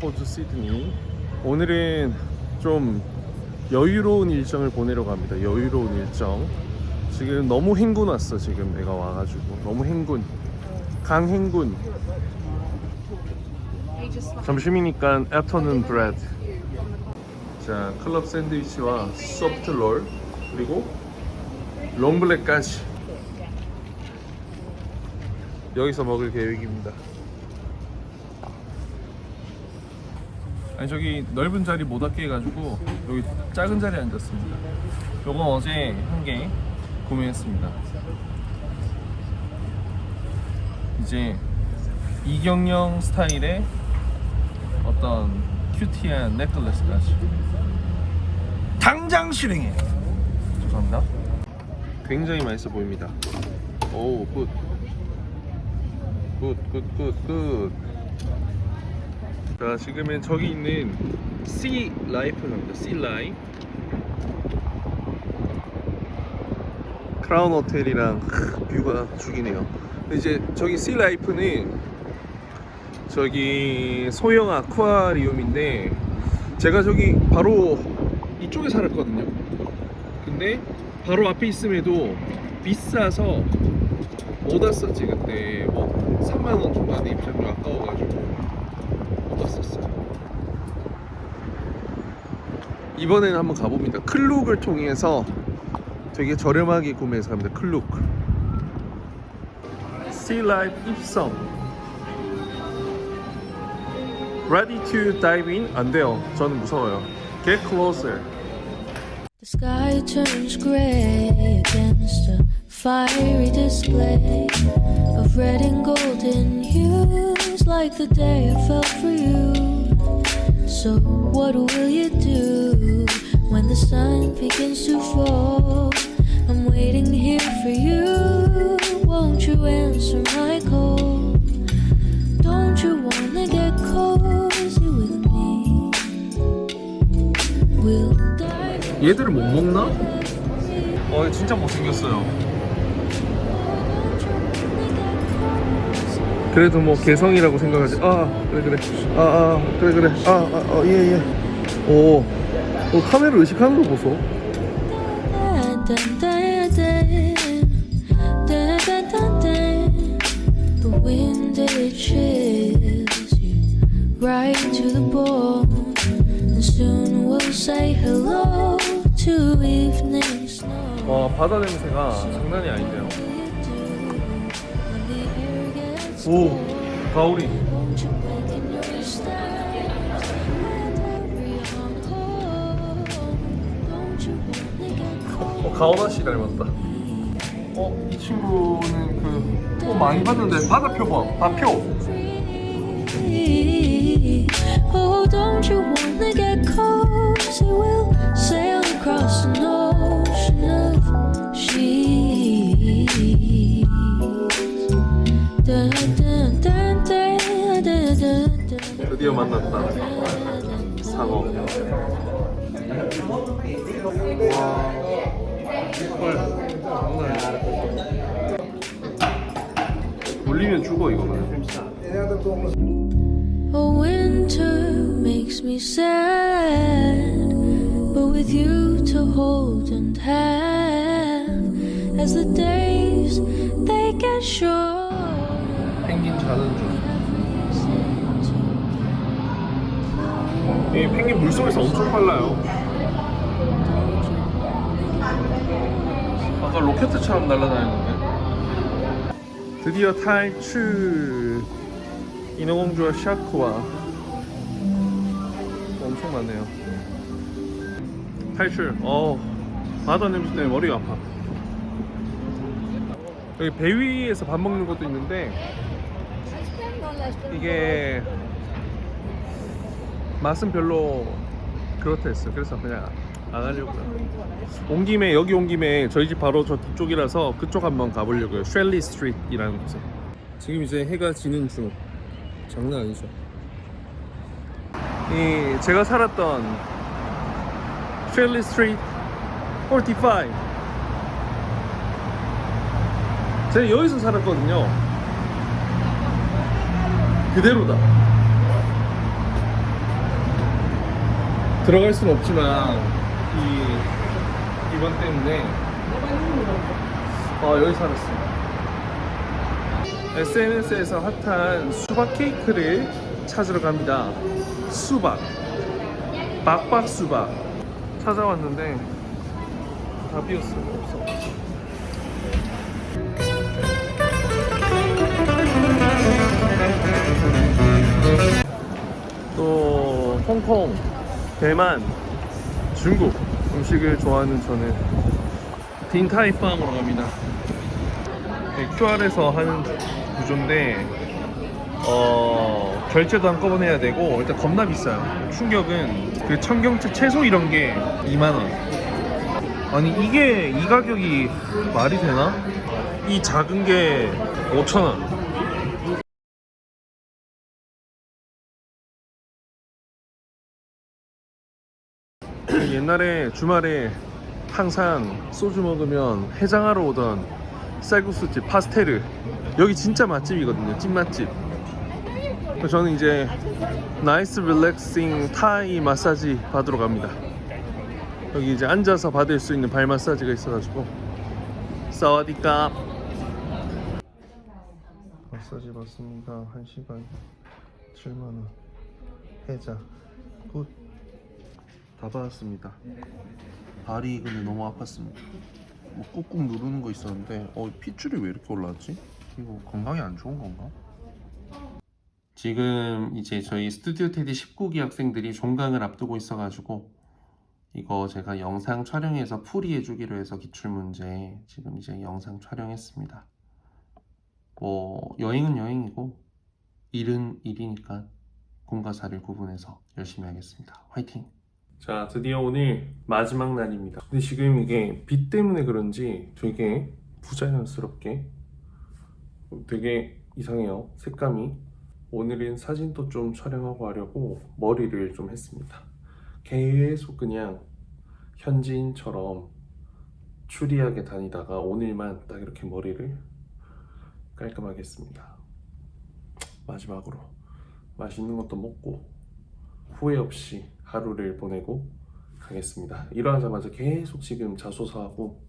호주 시드니. 오늘은 좀 여유로운 일정을 보내려고 합니다. 여유로운 일정. 지금 너무 행군 왔어. 지금 내가 와가지고 너무 행군. 강행군. 점심이니까 애프터눈 브레드. 자 클럽 샌드위치와 소프트 롤 그리고 롱블랙까지 여기서 먹을 계획입니다. 아니 저기 넓은 자리 못 앉게 해가지고 여기 작은 자리에 앉았습니다. 요건 어제 한 개 구매했습니다. 이제 이경영 스타일의 어떤 큐티한 넥클래스까지 당장 실행해. 죄송합니다. 굉장히 맛있어 보입니다. 오 굿. 굿, 굿, 굿, 굿. 자, 지금은 저기 있는 Sea Life를 갑니다. Sea Life. 크라운 호텔이랑 크, 뷰가 죽이네요. 이제 저기 Sea Life는 저기 소형 아쿠아리움인데 제가 저기 바로 이쪽에 살았거든요. 근데 바로 앞에 있음에도 비싸서 못 왔었지 그때 뭐 3만 원 중반에 입장료 아까워가지고 못 왔었어요. 이번에는 한번 가봅니다. 클룩을 통해서 되게 저렴하게 구매해서 갑니다. 클룩. Sea Life 입성. Ready to dive in? 안 돼요. 저는 무서워요. Get closer. The sky turns gray against a fiery display of red and golden hues, like the day I fell for you. So, what will you do when the sun begins to fall? I'm waiting here for you. Won't you answer my call? Don't you wanna get cozy with me? We'll dive. 얘들을 못 먹나? 어, 진짜 못생겼어요. 그래도 뭐 개성이라고 생각하지. 아, 그래 그래. 아, 아, 그래 그래. 아, 아, 어, 예 예. 오, 어, 카메라 의식하는 거 보소. 와, 바다 냄새가 장난이 아닌데요. 오, 가오리. 어, 가오나 씨 닮았다. 어, 이 친구는 그, 어, 많이 봤는데 바다표 봐. 바표. Oh, don't you wanna get cozy? 만났다. 상어. 와, 헐, 아니야. 물리면 죽어 이거는. Oh, winter makes me sad, but with you to hold and have, as the days they get short. 펭귄 자는 중. 이 펭귄 물속에서 엄청 빨라요. 아까 로켓처럼 날아다녔는데. 드디어 탈출. 인어공주와 샤크와 엄청 많네요. 탈출. 어 바다 냄새 때문에 머리가 아파. 여기 배 위에서 밥 먹는 것도 있는데 이게 맛은 별로 그렇다 했어요. 그래서 그냥 안 하려고요. 온 김에 여기 온 김에 저희 집 바로 저 뒤쪽이라서 그쪽 한번 가보려고요. 쉘리 스트리트이라는 곳에. 지금 이제 해가 지는 중. 장난 아니죠. 이 제가 살았던 쉘리 스트리트 45. 제가 여기서 살았거든요. 그대로다. 들어갈 수는 없지만 이 이번 때문에 어 여기 살았습니다. SNS에서 핫한 수박 케이크를 찾으러 갑니다. 수박, 박박 수박 찾아왔는데 다 비었어 없어. 또 홍콩, 대만, 중국 음식을 좋아하는 저는 딘타이빵으로 갑니다. 네, QR에서 하는 구조인데 어, 결제도 한꺼번에 해야 되고 일단 겁나 비싸요. 충격은 그 청경채 채소 이런 게 2만 원. 아니 이게 이 가격이 말이 되나? 이 작은 게 5천 원. 옛날에 주말에 항상 소주 먹으면 해장하러 오던 쌀국수집 파스테르 여기 진짜 맛집이거든요 찐맛집. 저는 이제 나이스 릴렉싱 타이 마사지 받으러 갑니다. 여기 이제 앉아서 받을 수 있는 발 마사지가 있어가지고. 사와디캅 마사지 받습니다. 1시간 7만원. 해자. 굿 다 받았습니다. 발이 근데 너무 아팠습니다. 뭐 꾹꾹 누르는 거 있었는데 어 핏줄이 왜 이렇게 올라왔지? 이거 건강에 안 좋은 건가? 지금 이제 저희 스튜디오 테디 19기 학생들이 종강을 앞두고 있어가지고 이거 제가 영상 촬영해서 풀이해 주기로 해서 기출 문제 지금 이제 영상 촬영했습니다. 뭐 여행은 여행이고 일은 일이니까 공과 사를 구분해서 열심히 하겠습니다. 화이팅! 자, 드디어 오늘 마지막 날입니다. 근데 지금 이게 비 때문에 그런지 되게 부자연스럽게 되게 이상해요. 색감이. 오늘은 사진도 좀 촬영하고 하려고 머리를 좀 했습니다. 계속 그냥 현지인처럼 추리하게 다니다가 오늘만 딱 이렇게 머리를 깔끔하게 했습니다. 마지막으로 맛있는 것도 먹고 후회 없이 하루를 보내고 가겠습니다. 일어나자마자 계속 지금 자소서하고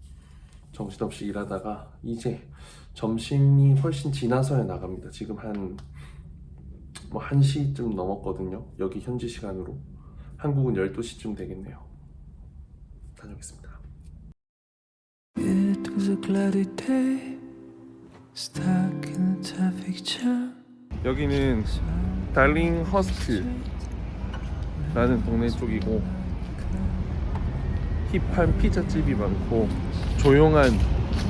정신없이 일하다가 이제 점심이 훨씬 지나서야 나갑니다. 지금 한 뭐 1시쯤 넘었거든요. 여기 현지 시간으로. 한국은 12시쯤 되겠네요. 다녀오겠습니다. It was a cloudy day, stuck in a traffic jam. 여기는 달링 허스트 라는 동네 쪽이고 힙한 피자집이 많고 조용한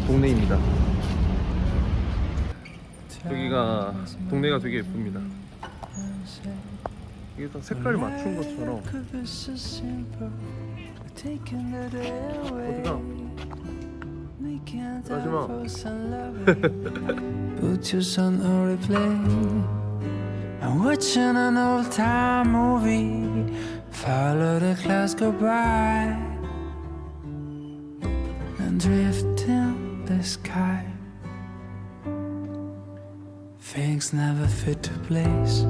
동네입니다. 여기가 동네가 되게 예쁩니다. 이게 딱 색깔 맞춘 것처럼. 어디가? 마지막. I'm watching an old time movie. Follow the clouds go by and drift in the sky. Things never fit to place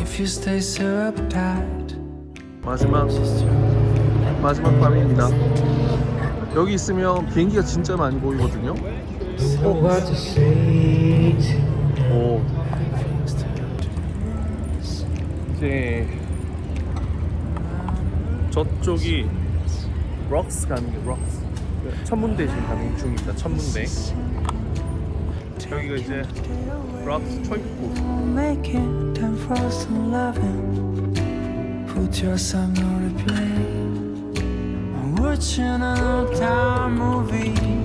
if you stay so uptight. 마지막 마지막 밤입니다. 여기 있으면 비행기가 진짜 많이 보이거든요. 오. 이제 저쪽이 럭스 가는 게 럭스. 천문대 지금 가는 중입니다. 천문대. 여기가 이제 럭스 초입구. Put your song on replay. I'm watching an old time movie.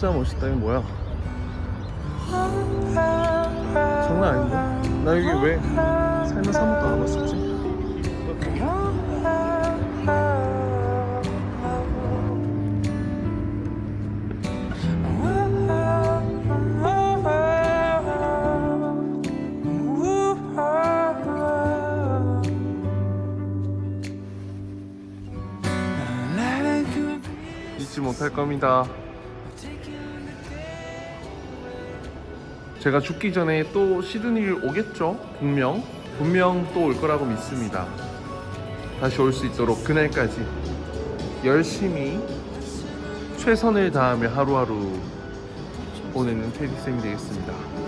진짜 멋있다. 이거 뭐야? 장난 아닌데? 나 여기 왜 살면서 한 번도 안 와봤었지? 잊지 못할 겁니다. 제가 죽기 전에 또 시드니를 오겠죠? 분명 분명 또 올 거라고 믿습니다. 다시 올 수 있도록 그날까지 열심히 최선을 다하며 하루하루 보내는 테디 쌤이 되겠습니다.